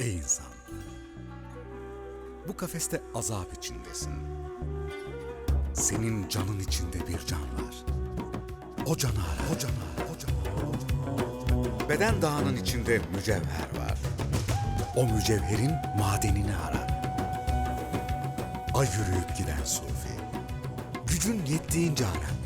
Ey insan! Bu kafeste azap içindesin. Senin canın içinde bir can var. O canı ara, o canı ara, o canı ara. Beden dağının içinde mücevher var. O mücevherin madenini ara. Ay yürüyüp giden sufi. Gücün yettiğince ara.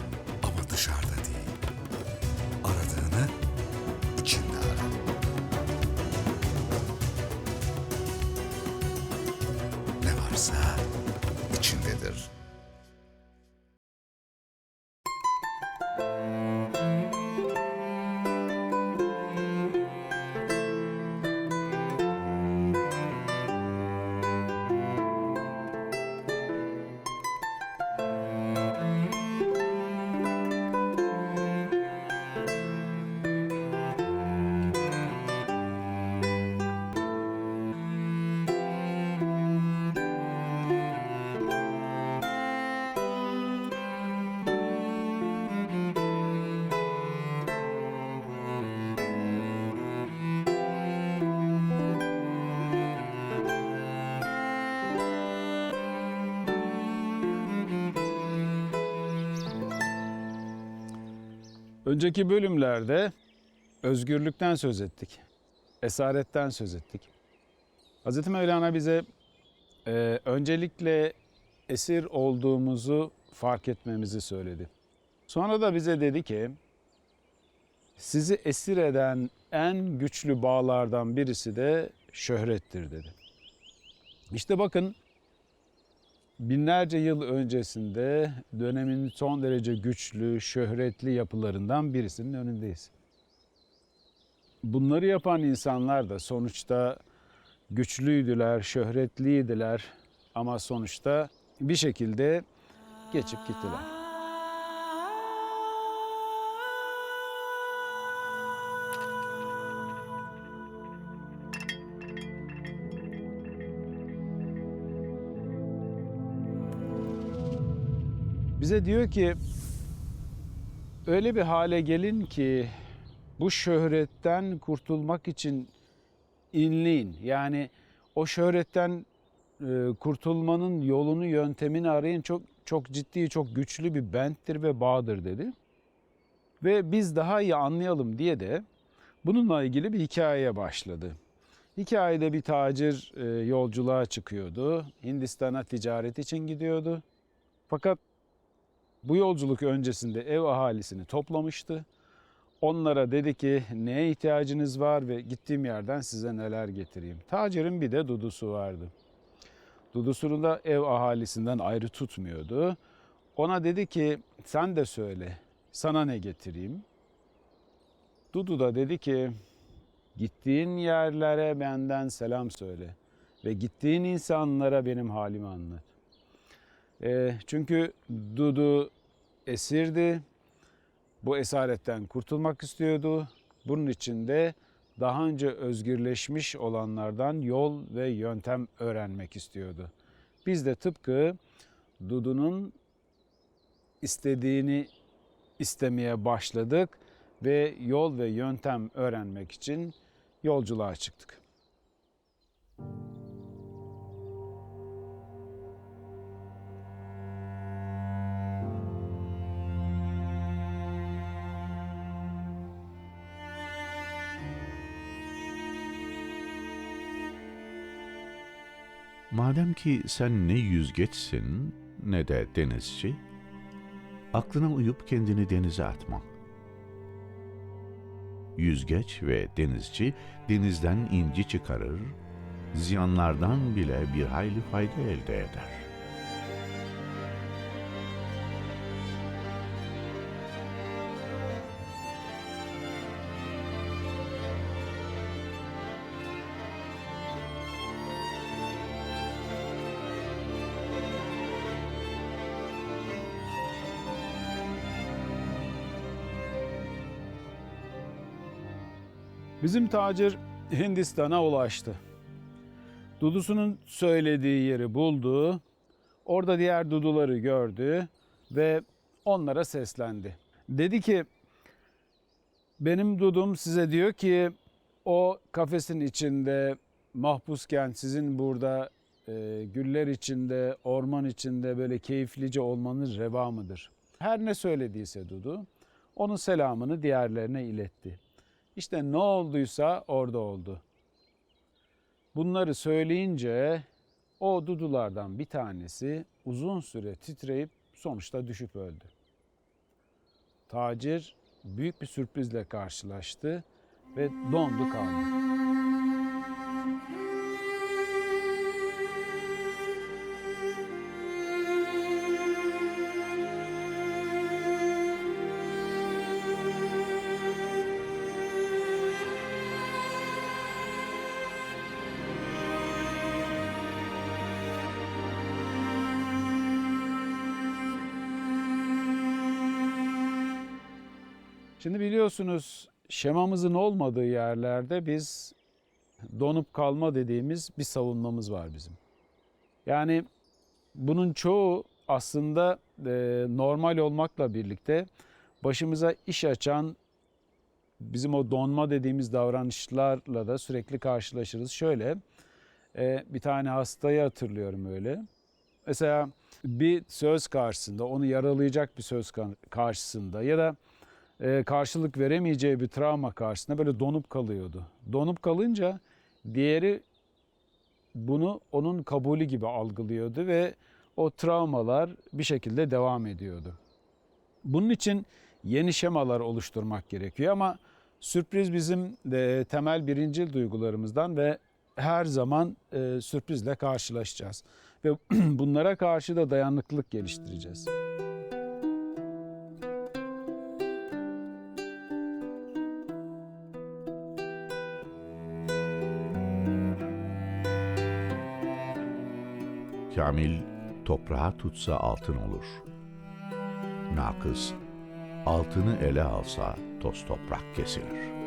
Önceki bölümlerde özgürlükten söz ettik. Esaretten söz ettik. Hz. Mevlana bize e, öncelikle esir olduğumuzu fark etmemizi söyledi. Sonra da bize dedi ki, sizi esir eden en güçlü bağlardan birisi de şöhrettir dedi. İşte bakın binlerce yıl öncesinde dönemin son derece güçlü, şöhretli yapılarından birisinin önündeyiz. Bunları yapan insanlar da sonuçta güçlüydüler, şöhretliydiler ama sonuçta bir şekilde geçip gittiler. Bize diyor ki öyle bir hale gelin ki bu şöhretten kurtulmak için inleyin. Yani o şöhretten e, kurtulmanın yolunu, yöntemini arayın. Çok çok ciddi, çok güçlü bir benttir ve bağdır dedi. Ve biz daha iyi anlayalım diye de bununla ilgili bir hikayeye başladı. Hikayede bir tacir e, yolculuğa çıkıyordu. Hindistan'a ticaret için gidiyordu. Fakat bu yolculuk öncesinde ev ahalisini toplamıştı. Onlara dedi ki neye ihtiyacınız var ve gittiğim yerden size neler getireyim. Tacirin bir de dudusu vardı. Dudusunu da ev ahalisinden ayrı tutmuyordu. Ona dedi ki sen de söyle sana ne getireyim. Dudu da dedi ki gittiğin yerlere benden selam söyle ve gittiğin insanlara benim halimi anlat. E, çünkü Dudu esirdi. Bu esaretten kurtulmak istiyordu. Bunun için de daha önce özgürleşmiş olanlardan yol ve yöntem öğrenmek istiyordu. Biz de tıpkı Dudu'nun istediğini istemeye başladık ve yol ve yöntem öğrenmek için yolculuğa çıktık. Madem ki sen ne yüzgeçsin ne de denizci, aklına uyup kendini denize atma. Yüzgeç ve denizci denizden inci çıkarır, ziyanlardan bile bir hayli fayda elde eder. Bizim tacir Hindistan'a ulaştı. Dudusunun söylediği yeri buldu. Orada diğer duduları gördü ve onlara seslendi. Dedi ki benim dudum size diyor ki o kafesin içinde mahpusken sizin burada e, güller içinde, orman içinde böyle keyiflice olmanız reva mıdır? Her ne söylediyse Dudu, onun selamını diğerlerine iletti. İşte ne olduysa orada oldu. Bunları söyleyince o dudulardan bir tanesi uzun süre titreyip sonuçta düşüp öldü. Tacir büyük bir sürprizle karşılaştı ve dondu kaldı. Şimdi biliyorsunuz şemamızın olmadığı yerlerde biz donup kalma dediğimiz bir savunmamız var bizim. Yani bunun çoğu aslında e, normal olmakla birlikte başımıza iş açan bizim o donma dediğimiz davranışlarla da sürekli karşılaşırız. Şöyle e, bir tane hastayı hatırlıyorum öyle. Mesela bir söz karşısında onu yaralayacak bir söz kar- karşısında ya da karşılık veremeyeceği bir travma karşısında böyle donup kalıyordu. Donup kalınca diğeri bunu onun kabulü gibi algılıyordu ve o travmalar bir şekilde devam ediyordu. Bunun için yeni şemalar oluşturmak gerekiyor ama sürpriz bizim de temel birincil duygularımızdan ve her zaman e, sürprizle karşılaşacağız ve bunlara karşı da dayanıklılık geliştireceğiz. Kamil toprağa tutsa altın olur. Nakıs altını ele alsa toz toprak kesilir.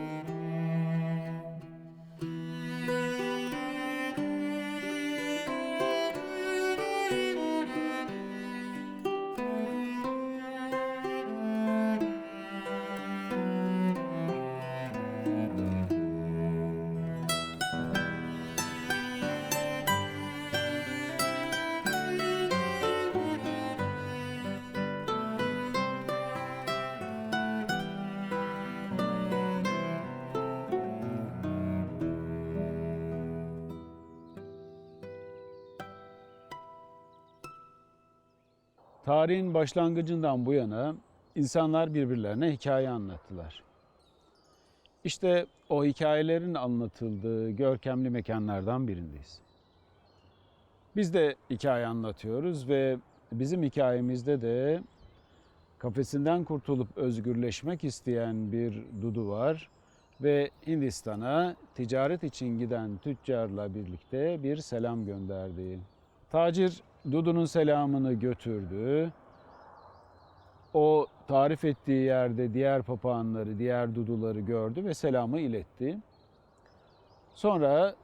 Tarihin başlangıcından bu yana insanlar birbirlerine hikaye anlattılar. İşte o hikayelerin anlatıldığı görkemli mekanlardan birindeyiz. Biz de hikaye anlatıyoruz ve bizim hikayemizde de kafesinden kurtulup özgürleşmek isteyen bir Dudu var ve Hindistan'a ticaret için giden tüccarla birlikte bir selam gönderdi. Tacir Dudu'nun selamını götürdü. O tarif ettiği yerde diğer papağanları, diğer duduları gördü ve selamı iletti. Sonra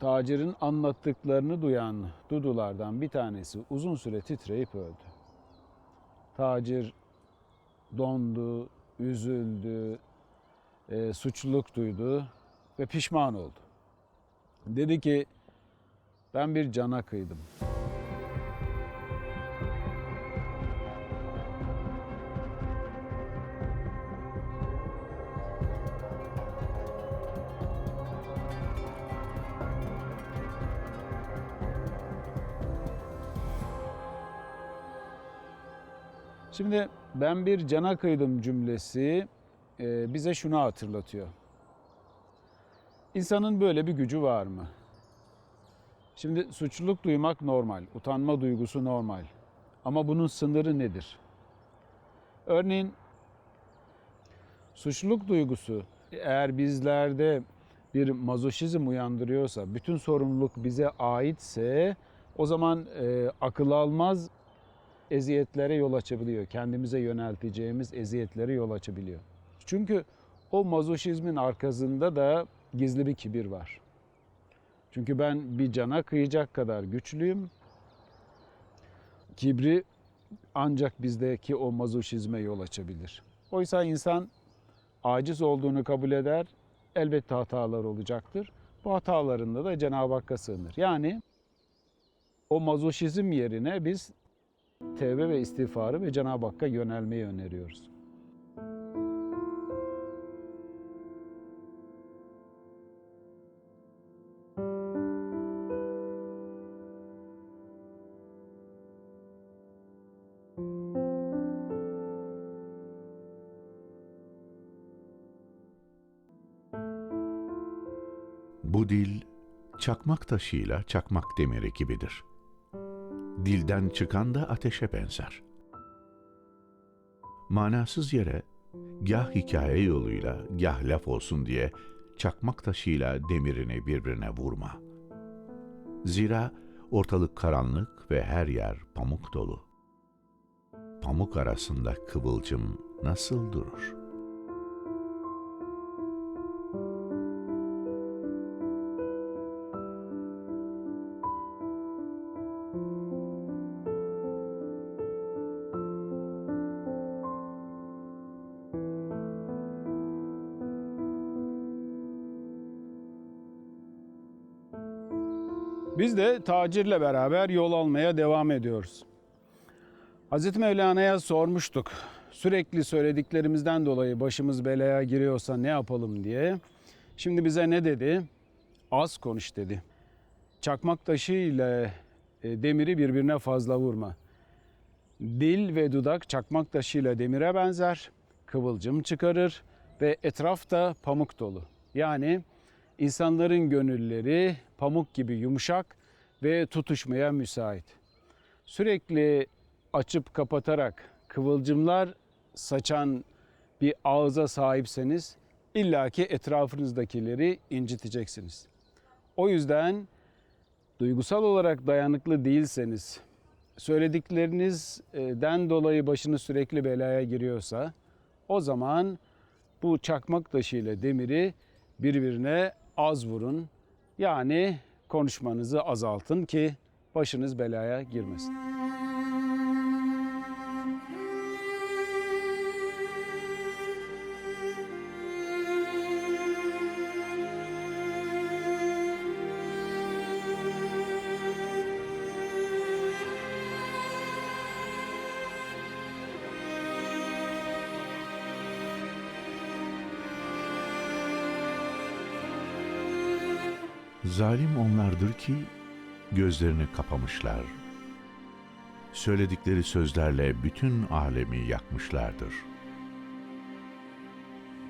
tacirin anlattıklarını duyan dudulardan bir tanesi uzun süre titreyip öldü. Tacir dondu, üzüldü, e, suçluluk duydu ve pişman oldu. Dedi ki ben bir cana kıydım. Şimdi ben bir cana kıydım cümlesi e, bize şunu hatırlatıyor. İnsanın böyle bir gücü var mı? Şimdi suçluluk duymak normal, utanma duygusu normal. Ama bunun sınırı nedir? Örneğin suçluluk duygusu eğer bizlerde bir mazoşizm uyandırıyorsa, bütün sorumluluk bize aitse o zaman e, akıl almaz eziyetlere yol açabiliyor. Kendimize yönelteceğimiz eziyetlere yol açabiliyor. Çünkü o mazoşizmin arkasında da gizli bir kibir var. Çünkü ben bir cana kıyacak kadar güçlüyüm. Kibri ancak bizdeki o mazoşizme yol açabilir. Oysa insan aciz olduğunu kabul eder. Elbette hatalar olacaktır. Bu hatalarında da Cenab-ı Hakk'a sığınır. Yani o mazoşizm yerine biz tevbe ve istiğfarı ve Cenab-ı Hakk'a yönelmeyi öneriyoruz. Dil çakmak taşıyla çakmak demiri gibidir. Dilden çıkan da ateşe benzer. Manasız yere gah hikaye yoluyla gah laf olsun diye çakmak taşıyla demirini birbirine vurma. Zira ortalık karanlık ve her yer pamuk dolu. Pamuk arasında kıvılcım nasıl durur?'' Biz de tacirle beraber yol almaya devam ediyoruz. Hazreti Mevlana'ya sormuştuk. Sürekli söylediklerimizden dolayı başımız belaya giriyorsa ne yapalım diye. Şimdi bize ne dedi? Az konuş dedi. Çakmak taşı ile e, demiri birbirine fazla vurma. Dil ve dudak çakmak taşıyla demire benzer, kıvılcım çıkarır ve etrafta pamuk dolu. Yani insanların gönülleri pamuk gibi yumuşak ve tutuşmaya müsait. Sürekli açıp kapatarak kıvılcımlar saçan bir ağza sahipseniz illaki etrafınızdakileri inciteceksiniz. O yüzden duygusal olarak dayanıklı değilseniz, söylediklerinizden dolayı başınız sürekli belaya giriyorsa o zaman bu çakmak taşı ile demiri birbirine az vurun. Yani konuşmanızı azaltın ki başınız belaya girmesin. Zalim onlardır ki gözlerini kapamışlar. Söyledikleri sözlerle bütün alemi yakmışlardır.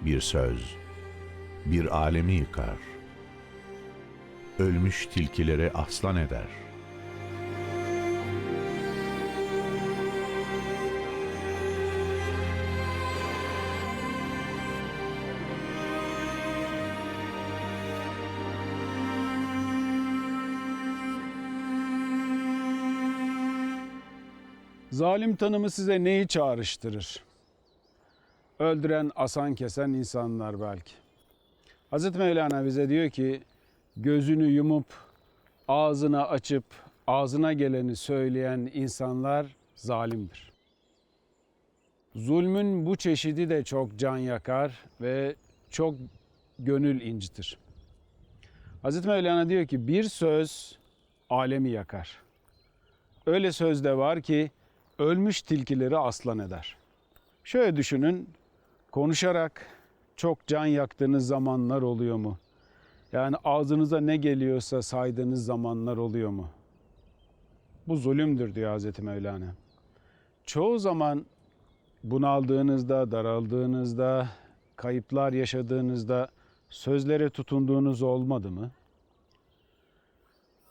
Bir söz bir alemi yıkar. Ölmüş tilkileri aslan eder. Zalim tanımı size neyi çağrıştırır? Öldüren, asan kesen insanlar belki. Hazreti Mevlana bize diyor ki gözünü yumup ağzını açıp ağzına geleni söyleyen insanlar zalimdir. Zulmün bu çeşidi de çok can yakar ve çok gönül incitir. Hazreti Mevlana diyor ki bir söz alemi yakar. Öyle söz de var ki ölmüş tilkileri aslan eder. Şöyle düşünün, konuşarak çok can yaktığınız zamanlar oluyor mu? Yani ağzınıza ne geliyorsa saydığınız zamanlar oluyor mu? Bu zulümdür diyor Hazreti Mevlana. Çoğu zaman bunaldığınızda, daraldığınızda, kayıplar yaşadığınızda sözlere tutunduğunuz olmadı mı?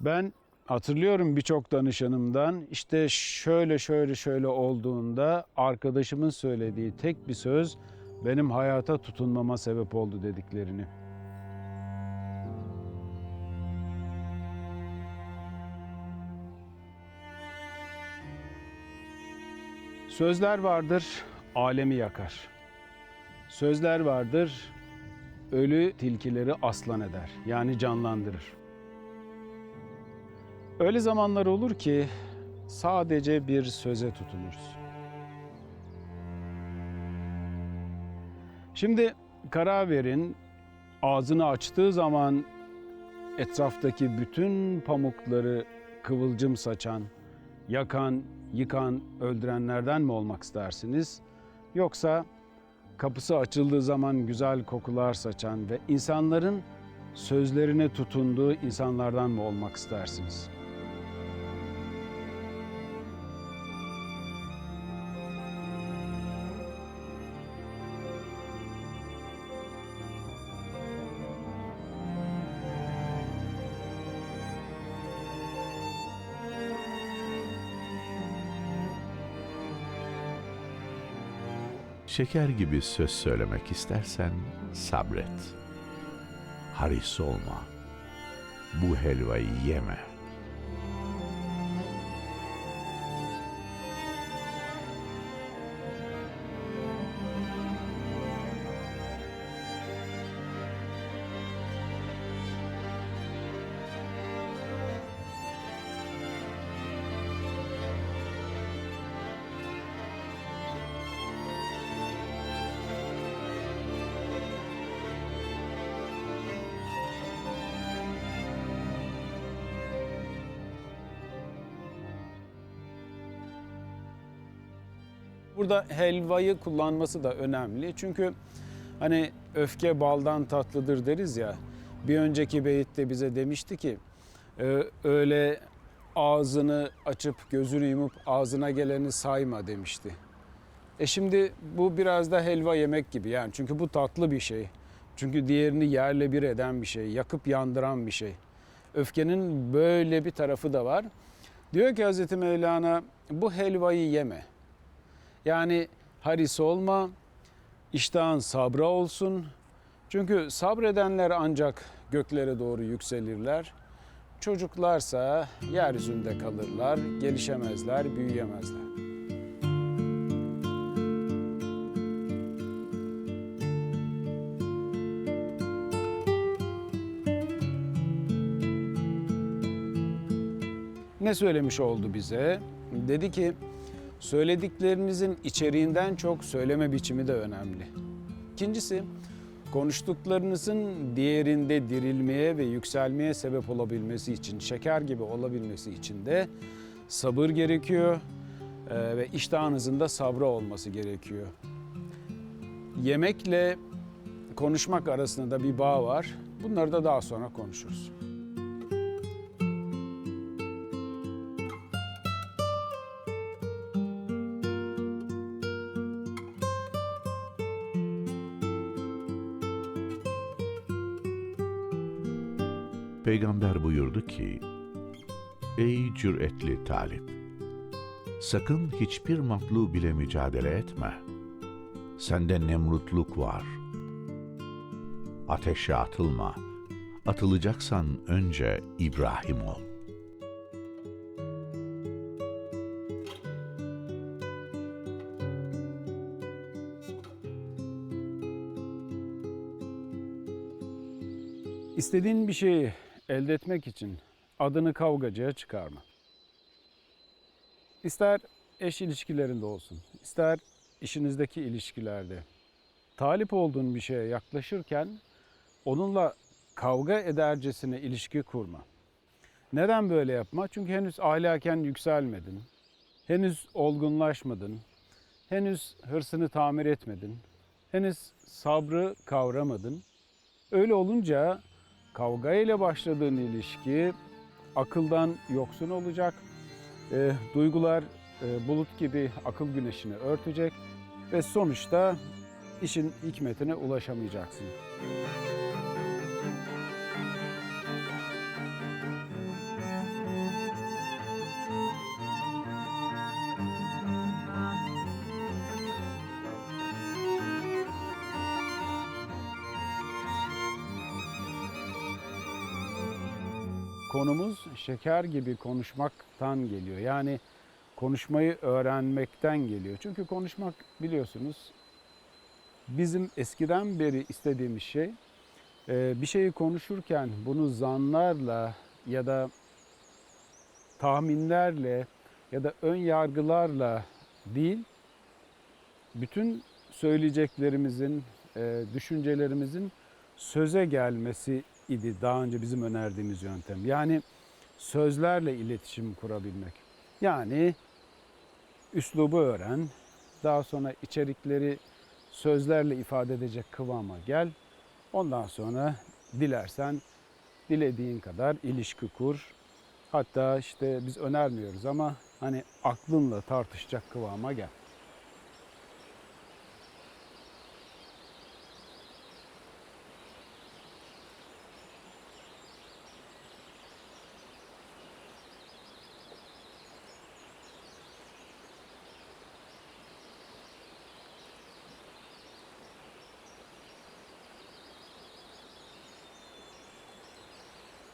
Ben hatırlıyorum birçok danışanımdan işte şöyle şöyle şöyle olduğunda arkadaşımın söylediği tek bir söz benim hayata tutunmama sebep oldu dediklerini. Sözler vardır, alemi yakar. Sözler vardır, ölü tilkileri aslan eder. Yani canlandırır. Öyle zamanlar olur ki sadece bir söze tutunuruz. Şimdi karar verin, ağzını açtığı zaman etraftaki bütün pamukları kıvılcım saçan, yakan, yıkan, öldürenlerden mi olmak istersiniz? Yoksa kapısı açıldığı zaman güzel kokular saçan ve insanların sözlerine tutunduğu insanlardan mı olmak istersiniz? Şeker gibi söz söylemek istersen sabret. Haris olma. Bu helvayı yeme. Burada helvayı kullanması da önemli. Çünkü hani öfke baldan tatlıdır deriz ya. Bir önceki beyitte bize demişti ki e, öyle ağzını açıp gözünü yumup ağzına geleni sayma demişti. E şimdi bu biraz da helva yemek gibi yani çünkü bu tatlı bir şey. Çünkü diğerini yerle bir eden bir şey, yakıp yandıran bir şey. Öfkenin böyle bir tarafı da var. Diyor ki Hazreti Mevlana bu helvayı yeme. Yani haris olma, iştahın sabra olsun. Çünkü sabredenler ancak göklere doğru yükselirler. Çocuklarsa yeryüzünde kalırlar, gelişemezler, büyüyemezler. Ne söylemiş oldu bize? Dedi ki söylediklerinizin içeriğinden çok söyleme biçimi de önemli. İkincisi konuştuklarınızın diğerinde dirilmeye ve yükselmeye sebep olabilmesi için, şeker gibi olabilmesi için de sabır gerekiyor eee, ve iştahınızın da sabra olması gerekiyor. Yemekle konuşmak arasında da bir bağ var. Bunları da daha sonra konuşuruz. Peygamber buyurdu ki, Ey cüretli talip! Sakın hiçbir matlu bile mücadele etme. Sende nemrutluk var. Ateşe atılma. Atılacaksan önce İbrahim ol. İstediğin bir şeyi elde etmek için adını kavgacıya çıkarma. İster eş ilişkilerinde olsun, ister işinizdeki ilişkilerde. Talip olduğun bir şeye yaklaşırken onunla kavga edercesine ilişki kurma. Neden böyle yapma? Çünkü henüz ahlaken yükselmedin. Henüz olgunlaşmadın. Henüz hırsını tamir etmedin. Henüz sabrı kavramadın. Öyle olunca kavga ile başladığın ilişki akıldan yoksun olacak. E, duygular e, bulut gibi akıl güneşini örtecek ve sonuçta işin hikmetine ulaşamayacaksın. Konumuz şeker gibi konuşmaktan geliyor. Yani konuşmayı öğrenmekten geliyor. Çünkü konuşmak biliyorsunuz bizim eskiden beri istediğimiz şey e, bir şeyi konuşurken bunu zanlarla ya da tahminlerle ya da ön yargılarla değil bütün söyleyeceklerimizin, e, düşüncelerimizin söze gelmesi idi daha önce bizim önerdiğimiz yöntem. Yani sözlerle iletişim kurabilmek. Yani üslubu öğren, daha sonra içerikleri sözlerle ifade edecek kıvama gel. Ondan sonra dilersen dilediğin kadar ilişki kur. Hatta işte biz önermiyoruz ama hani aklınla tartışacak kıvama gel.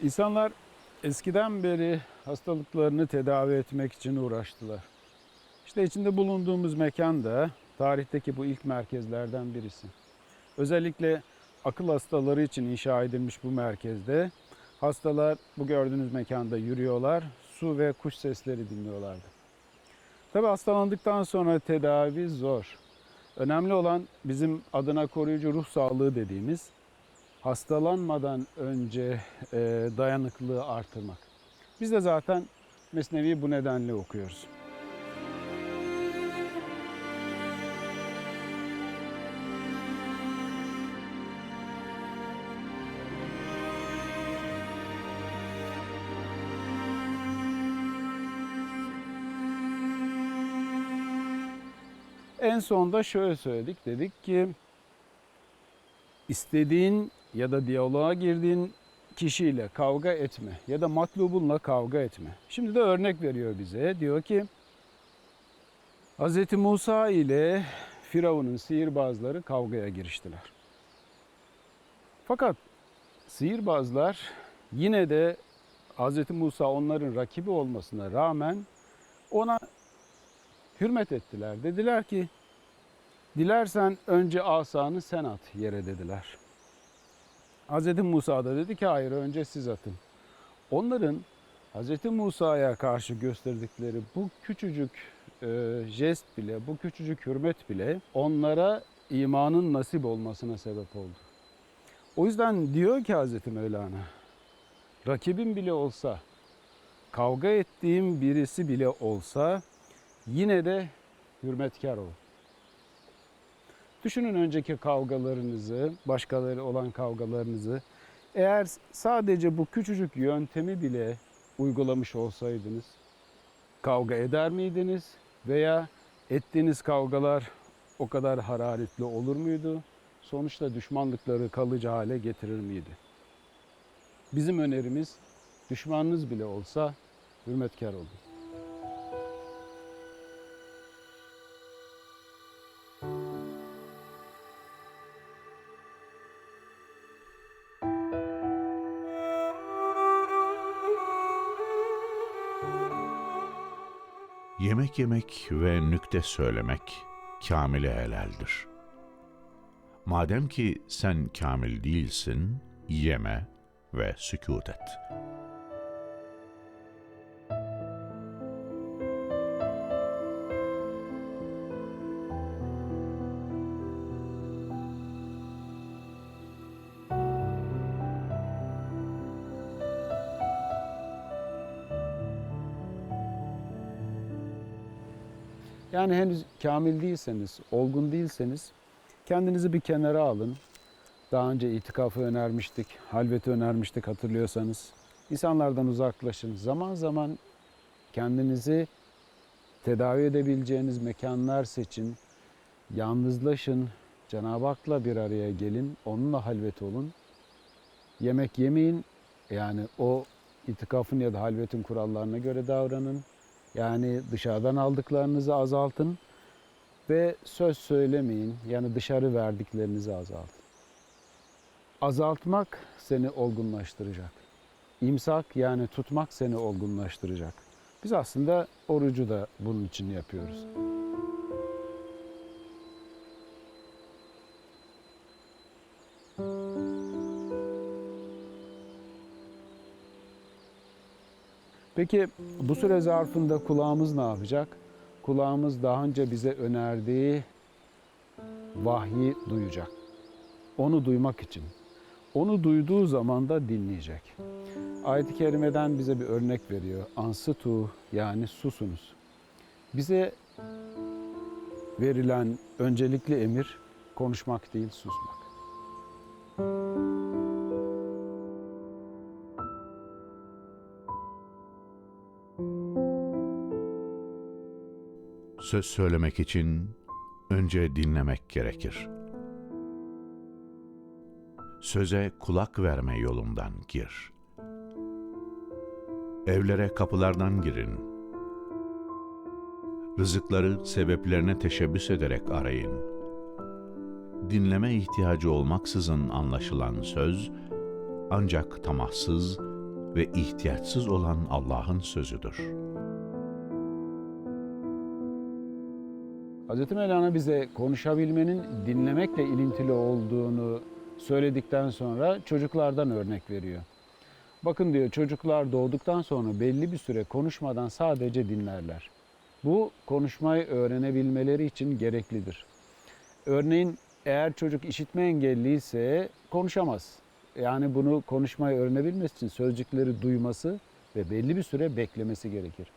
İnsanlar eskiden beri hastalıklarını tedavi etmek için uğraştılar. İşte içinde bulunduğumuz mekan da tarihteki bu ilk merkezlerden birisi. Özellikle akıl hastaları için inşa edilmiş bu merkezde hastalar bu gördüğünüz mekanda yürüyorlar, su ve kuş sesleri dinliyorlardı. Tabi hastalandıktan sonra tedavi zor. Önemli olan bizim adına koruyucu ruh sağlığı dediğimiz hastalanmadan önce e, dayanıklılığı artırmak. Biz de zaten Mesnevi'yi bu nedenle okuyoruz. En sonda şöyle söyledik. Dedik ki istediğin ya da diyaloğa girdiğin kişiyle kavga etme ya da matlubunla kavga etme. Şimdi de örnek veriyor bize. Diyor ki Hz. Musa ile Firavun'un sihirbazları kavgaya giriştiler. Fakat sihirbazlar yine de Hz. Musa onların rakibi olmasına rağmen ona hürmet ettiler. Dediler ki dilersen önce asanı sen at yere dediler. Hz. Musa da dedi ki hayır önce siz atın. Onların Hz. Musa'ya karşı gösterdikleri bu küçücük e, jest bile, bu küçücük hürmet bile onlara imanın nasip olmasına sebep oldu. O yüzden diyor ki Hz. Mevlana, rakibim bile olsa, kavga ettiğim birisi bile olsa yine de hürmetkar ol. Düşünün önceki kavgalarınızı, başkaları olan kavgalarınızı. Eğer sadece bu küçücük yöntemi bile uygulamış olsaydınız kavga eder miydiniz? Veya ettiğiniz kavgalar o kadar hararetli olur muydu? Sonuçta düşmanlıkları kalıcı hale getirir miydi? Bizim önerimiz düşmanınız bile olsa hürmetkar olun. Yemek yemek ve nükte söylemek kamile helaldir. Madem ki sen kamil değilsin, yeme ve sükut et. Henüz kamil değilseniz, olgun değilseniz kendinizi bir kenara alın. Daha önce itikafı önermiştik, halveti önermiştik hatırlıyorsanız. İnsanlardan uzaklaşın. Zaman zaman kendinizi tedavi edebileceğiniz mekanlar seçin. Yalnızlaşın. Cenab-ı Hak'la bir araya gelin. Onunla halvet olun. Yemek yemeyin. Yani o itikafın ya da halvetin kurallarına göre davranın. Yani dışarıdan aldıklarınızı azaltın ve söz söylemeyin. Yani dışarı verdiklerinizi azaltın. Azaltmak seni olgunlaştıracak. İmsak yani tutmak seni olgunlaştıracak. Biz aslında orucu da bunun için yapıyoruz. Peki bu süre zarfında kulağımız ne yapacak? Kulağımız daha önce bize önerdiği vahyi duyacak. Onu duymak için, Onu duyduğu zaman da dinleyecek. Ayet-i kerimeden bize bir örnek veriyor. Ansıtu yani susunuz. Bize verilen öncelikli emir konuşmak değil susmak. Söz söylemek için önce dinlemek gerekir. Söze kulak verme yolundan gir. Evlere kapılardan girin. Rızıkları sebeplerine teşebbüs ederek arayın. Dinleme ihtiyacı olmaksızın anlaşılan söz, ancak tamahsız ve ihtiyaçsız olan Allah'ın sözüdür.'' Hz. Mevlana bize konuşabilmenin dinlemekle ilintili olduğunu söyledikten sonra çocuklardan örnek veriyor. Bakın diyor çocuklar doğduktan sonra belli bir süre konuşmadan sadece dinlerler. Bu konuşmayı öğrenebilmeleri için gereklidir. Örneğin eğer çocuk işitme engelliyse konuşamaz. Yani bunu konuşmayı öğrenebilmesi için sözcükleri duyması ve belli bir süre beklemesi gerekir.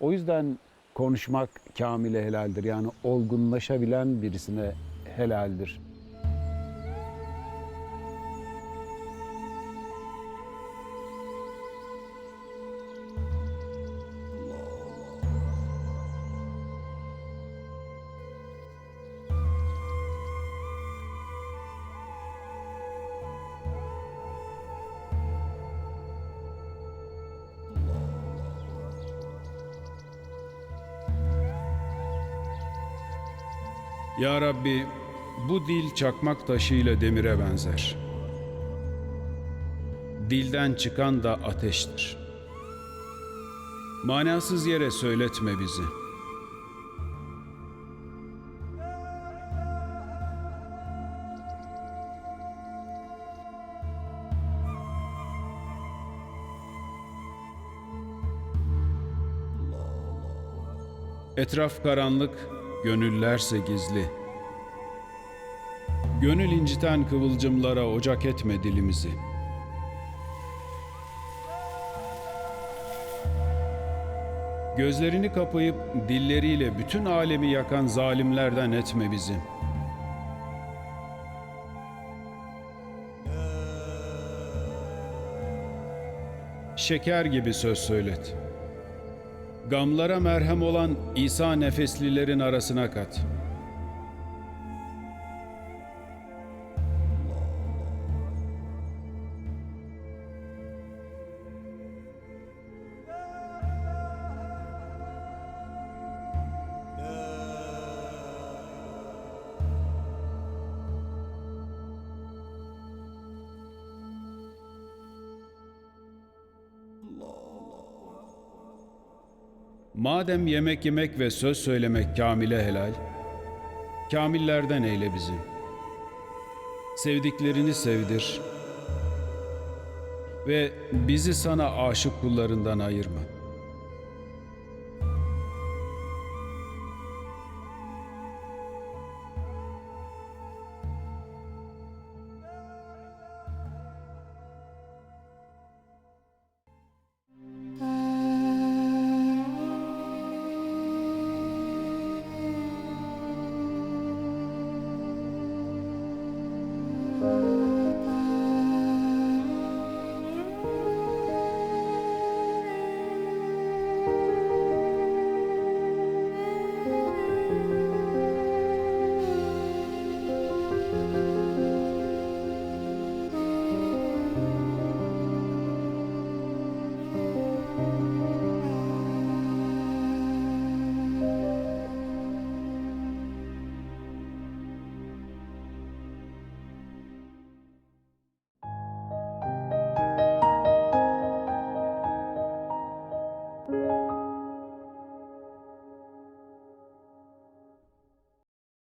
O yüzden konuşmak kamile helaldir. Yani olgunlaşabilen birisine helaldir. Ya Rabbi, bu dil çakmak taşıyla demire benzer. Dilden çıkan da ateştir. Manasız yere söyletme bizi. Etraf karanlık, gönüllerse gizli. Gönül inciten kıvılcımlara ocak etme dilimizi. Gözlerini kapayıp dilleriyle bütün alemi yakan zalimlerden etme bizi. Şeker gibi söz söylet. Gamlara merhem olan İsa nefeslilerin arasına kat. Madem yemek yemek ve söz söylemek kamile helal, kamillerden eyle bizi. Sevdiklerini sevdir ve bizi sana aşık kullarından ayırma.''